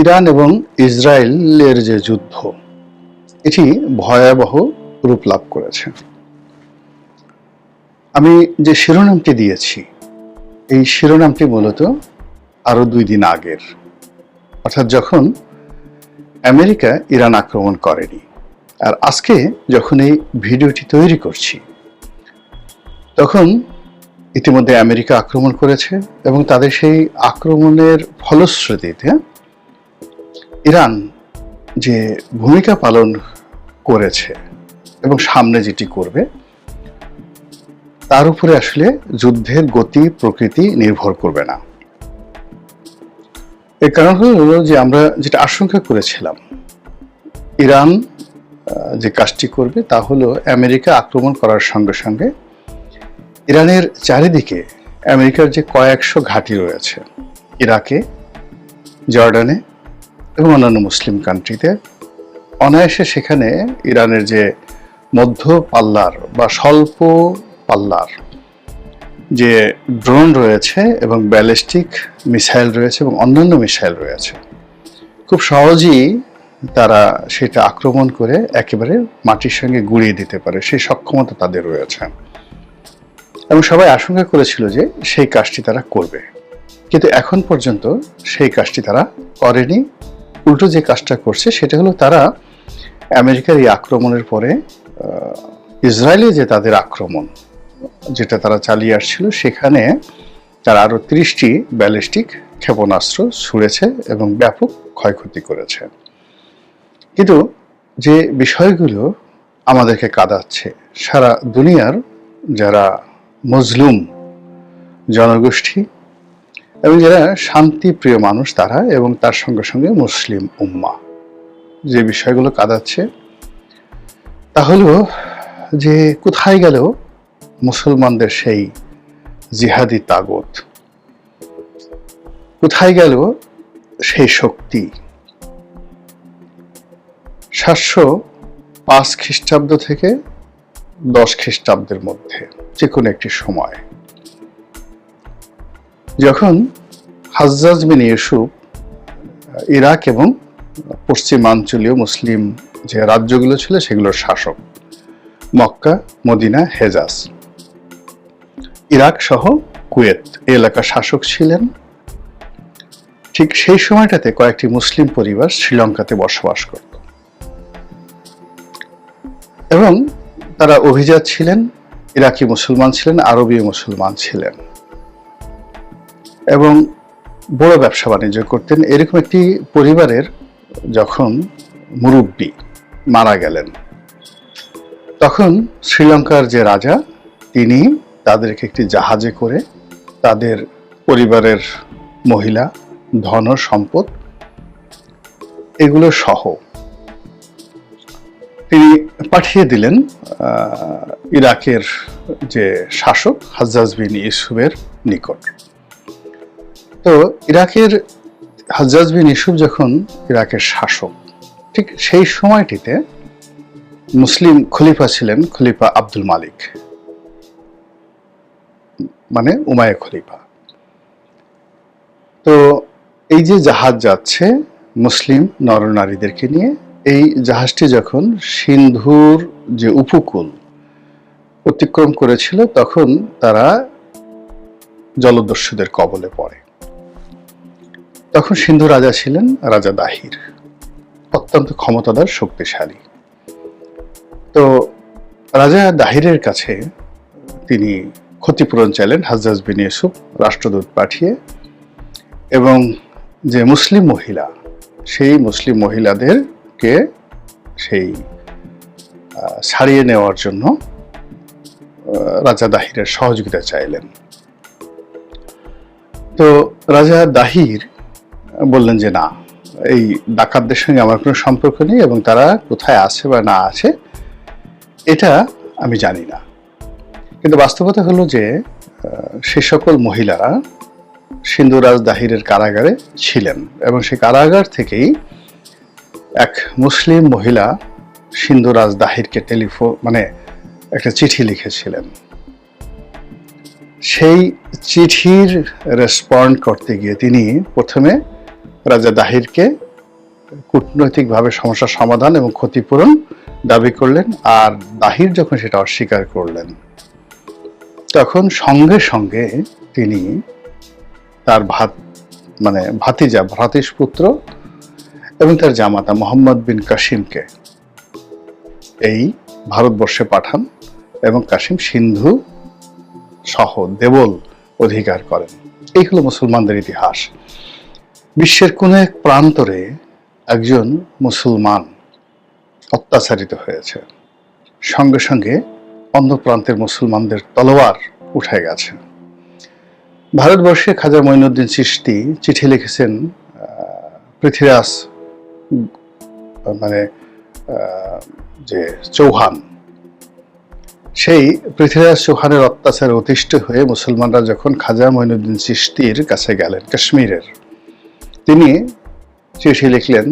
Iran এবং ইসরায়েলের যে যুদ্ধ, এটি ভয়াবহ রূপ লাভ করেছে। আমি যে শিরোনামটি দিয়েছি, এই শিরোনামটি মূলত আরও দুই দিন আগের, অর্থাৎ যখন আমেরিকা ইরান আক্রমণ করেনি। আর আজকে যখন এই ভিডিওটি তৈরি করছি, তখন ইতিমধ্যে আমেরিকা আক্রমণ করেছে এবং তাদের সেই আক্রমণের ফলশ্রুতিতে ইরান যে ভূমিকা পালন করেছে এবং সামনে যেটি করবে, তার উপরে আসলে যুদ্ধের গতি, প্রকৃতি নির্ভর করবে না। এর কারণ হলো যে আমরা যেটা আশঙ্কা করেছিলাম, ইরান যে কাজটি করবে তা হলো আমেরিকা আক্রমণ করার সঙ্গে সঙ্গে ইরানের চারিদিকে আমেরিকার যে কয়েকশো ঘাঁটি রয়েছে, ইরাকে, জর্ডানে এবং অন্যান্য মুসলিম কান্ট্রিতে অনায়াসে সেখানে ইরানের যে মধ্য পাল্লার বা স্বল্প পাল্লার যে ড্রোন রয়েছে এবং ব্যালিস্টিক মিসাইল রয়েছে এবং অন্যান্য মিসাইল রয়েছে, খুব সহজেই তারা সেটা আক্রমণ করে একেবারে মাটির সঙ্গে গুঁড়িয়ে দিতে পারে, সেই সক্ষমতা তাদের রয়েছে। এবং সবাই আশঙ্কা করেছিল যে সেই কাজটি তারা করবে। কিন্তু এখন পর্যন্ত সেই কাজটি তারা করেনি। উল্টো যে কাজটা করছে, সেটা হলো তারা আমেরিকার এই আক্রমণের পরে ইসরায়েলে যে তাদের আক্রমণ, যেটা তারা চালিয়ে আসছিল, সেখানে তারা আরও ত্রিশটি ব্যালিস্টিক ক্ষেপণাস্ত্র ছুড়েছে এবং ব্যাপক ক্ষয়ক্ষতি করেছে। কিন্তু যে বিষয়গুলো আমাদেরকে কাঁদাচ্ছে, সারা দুনিয়ার যারা মজলুম জনগোষ্ঠী এবং যারা শান্তিপ্রিয় মানুষ তারা এবং তার সঙ্গে সঙ্গে মুসলিম উম্মা। যে বিষয়গুলো কাঁদাচ্ছে, তা যে কোথায় গেল মুসলমানদের সেই জিহাদি তাগত? কোথায় গেল সেই শক্তি? সাতশো পাঁচ খ্রিস্টাব্দ থেকে দশ খ্রিস্টাব্দের মধ্যে, যে কোনো একটি সময়। যখন হাজ্জাজ বিন ইউসুফ ইরাক এবং পশ্চিমাঞ্চলীয় মুসলিম যে রাজ্যগুলো ছিল সেগুলোর শাসক, মক্কা, মদিনা, হেজাজ। ইরাক সহ কুয়েত এলাকার শাসক ছিলেন। ঠিক সেই সময়টাতে কয়েকটি মুসলিম পরিবার শ্রীলঙ্কাতে বসবাস করত। এবং তারা অভিজাত ছিলেন, ইরাকি মুসলমান ছিলেন, আরবীয় মুসলমান ছিলেন। এবং বড় ব্যবসা বাণিজ্য করতেন। এরকম একটি পরিবারের যখন মুরব্বী মারা গেলেন, তখন শ্রীলঙ্কার যে রাজা, তিনি তাদেরকে একটি জাহাজে করে তাদের পরিবারের মহিলা, ধন, সম্পদ এগুলো সহ তিনি পাঠিয়ে দিলেন ইরাকের যে শাসক হাজ্জাজ বিন ইউসুফের নিকট। তো ইরাকের হাজ্জাজ বিন ইউসুফ যখন ইরাকের শাসক, ঠিক সেই সময়টিতে মুসলিম খলিফা ছিলেন খলিফা আব্দুল মালিক মানে উমায় খলিফা। তো এই যে জাহাজ যাচ্ছে মুসলিম নরনারীদেরকে নিয়ে, এই জাহাজটি যখন সিন্ধুর যে উপকূল অতিক্রম করেছিল, তখন তারা জলদস্যুদের কবলে পড়ে। তখন সিন্ধু রাজা ছিলেন রাজা দাহির, অত্যন্ত ক্ষমতাদার, শক্তিশালী। তো রাজা দাহিরের কাছে তিনি ক্ষতিপূরণ চাইলেন হাজরাজ বিন ইউসুফ রাষ্ট্রদূত পাঠিয়ে এবং যে মুসলিম মহিলা, সেই মুসলিম মহিলাদেরকে সেই ছাড়িয়ে নেওয়ার জন্য রাজা দাহিরের সহযোগিতা চাইলেন। তো রাজা দাহির বললেন যে, না, এই ডাকাতদের সঙ্গে আমার কোনো সম্পর্ক নেই এবং তারা কোথায় আছে বা না আছে, এটা আমি জানি না। কিন্তু বাস্তবতা হলো যে সে সকল মহিলারা সিন্ধুরাজ দাহিরের কারাগারে ছিলেন এবং সেই কারাগার থেকেই এক মুসলিম মহিলা সিন্ধুরাজ দাহিরকে টেলিফোন মানে একটা চিঠি লিখেছিলেন। সেই চিঠির রেসপন্ড করতে গিয়ে তিনি প্রথমে রাজা দাহিরকে কূটনৈতিকভাবে সমস্যার সমাধান এবং ক্ষতিপূরণ দাবি করলেন আর দাহির যখন সেটা অস্বীকার করলেন, তখন সঙ্গে সঙ্গে তিনি তার ভাত মানে ভাতিজা ভ্রাতিস পুত্র এবং তার জামাতা মোহাম্মদ বিন কাসিমকে এই ভারতবর্ষে পাঠান এবং কাসিম সিন্ধু সহ দেবল অধিকার করেন। এই হলো মুসলমানদের ইতিহাস। বিশ্বের কোন এক প্রান্তরে একজন মুসলমান অত্যাচারিত হয়েছে। সঙ্গে সঙ্গে অন্য প্রান্তের মুসলমানদের তলোয়ার উঠে গেছে। ভারতবর্ষে খাজা মঈনুদ্দিন চিশতি চিঠি লিখেছেন পৃথ্বীরাজ মানে যে চৌহান। সেই পৃথ্বীরাজ চৌহানের অত্যাচারে অতিষ্ঠ হয়ে মুসলমানরা যখন খাজা মঈনুদ্দিন চিশতির কাছে গেলেন, কাশ্মীরের। তিনি চিঠি লিখলেন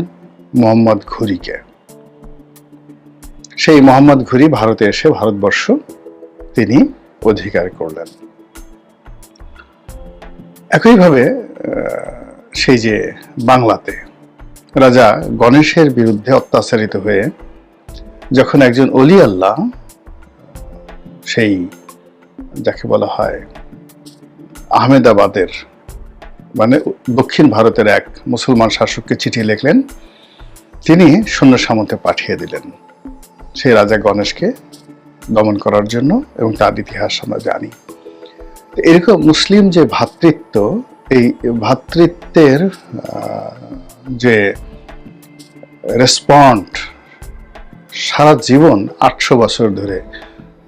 মোহাম্মদ ঘুরিকে। সেই মোহাম্মদ ঘুরি ভারতে এসে ভারতবর্ষ তিনি অধিকার করলেন। একইভাবে সেই যে বাংলাতে রাজা গণেশের বিরুদ্ধে অত্যাচারিত হয়ে যখন একজন অলি আল্লাহ, সেই, যাকে বলা হয় আহমেদাবাদের মানে দক্ষিণ ভারতের এক মুসলমান শাসককে চিঠি লিখলেন। তিনি সৈন্য সামন্তে পাঠিয়ে দিলেন। সেই রাজা গণেশকে দমন করার জন্য এবং তার ইতিহাস আমরা জানি। এরকম মুসলিম যে ভ্রাতৃত্ব এই ভ্রাতৃত্বের আহ, যে রেসপন্ড সারা জীবন আটশো বছর ধরে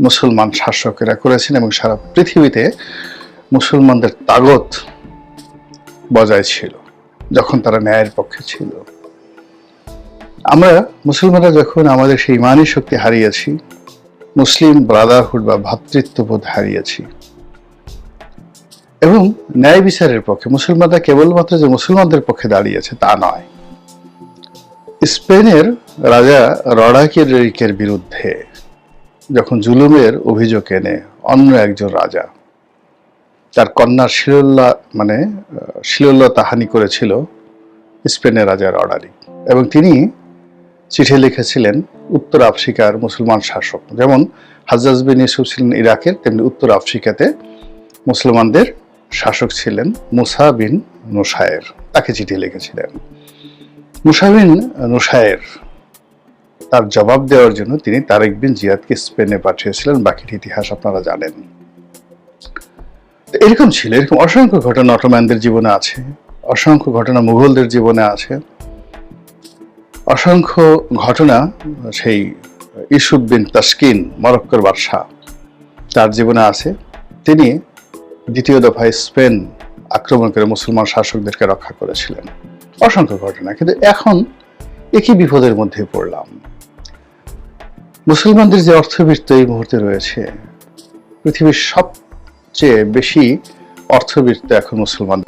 মুসলমান শাসকেরা করেছেন এবং সারা পৃথিবীতে মুসলমানদের তাগত বজায় ছিল, যখন তারা ন্যায়ের পক্ষে ছিল। আমরা মুসলমানরা যখন আমাদের সেই ইমানি শক্তি হারিয়েছি, মুসলিম ব্রাদারহুড বা ভ্রাতৃত্ববোধ হারিয়েছি, এবং ন্যায় বিচারের পক্ষে, মুসলমানরা কেবলমাত্র যে মুসলমানদের পক্ষে দাঁড়িয়েছে তা নয়। স্পেনের রাজা রডাকিরিকের বিরুদ্ধে যখন জুলুমের অভিযোগ এনে অন্য একজন রাজা, তার কন্যার শিরোল্লা মানে আহ, শিরোল্লতা হানি করেছিল স্পেনের রাজা রডারিক এবং তিনি চিঠি লিখেছিলেন উত্তর আফ্রিকার মুসলমান শাসক। যেমন হাজ্জাজ বিন ইউসুফ ছিলেন ইরাকের তেমনি উত্তর আফ্রিকাতে মুসলমানদের শাসক ছিলেন মুসা বিন নুসায়ের তাকে চিঠি লিখেছিলেন। মুসা বিন নুসায়ের তার জবাব দেওয়ার জন্য তিনি তারেক বিন জিয়াদকে স্পেনে পাঠিয়েছিলেন। বাকির ইতিহাস আপনারা জানেন। এরকম ছিল, এরকম অসংখ্য ঘটনা অটোম্যানদের জীবনে আছে, অসংখ্য ঘটনা মুঘলদের জীবনে আছে। অসংখ্য ঘটনা সেই ইসুফ বিন তাস্কিন, মরক্কোর বাদশাহ, তার জীবনে আছে। তিনি দ্বিতীয় দফায় স্পেন আক্রমণ করে মুসলমান শাসকদেরকে রক্ষা করেছিলেন। অসংখ্য ঘটনা, কিন্তু এখন একই বিপদের মধ্যে পড়লাম। মুসলমানদের যে অর্থবৃত্ত এই মুহূর্তে রয়েছে, পৃথিবীর সবচেয়ে বেশি অর্থবৃত্ত এখন মুসলমান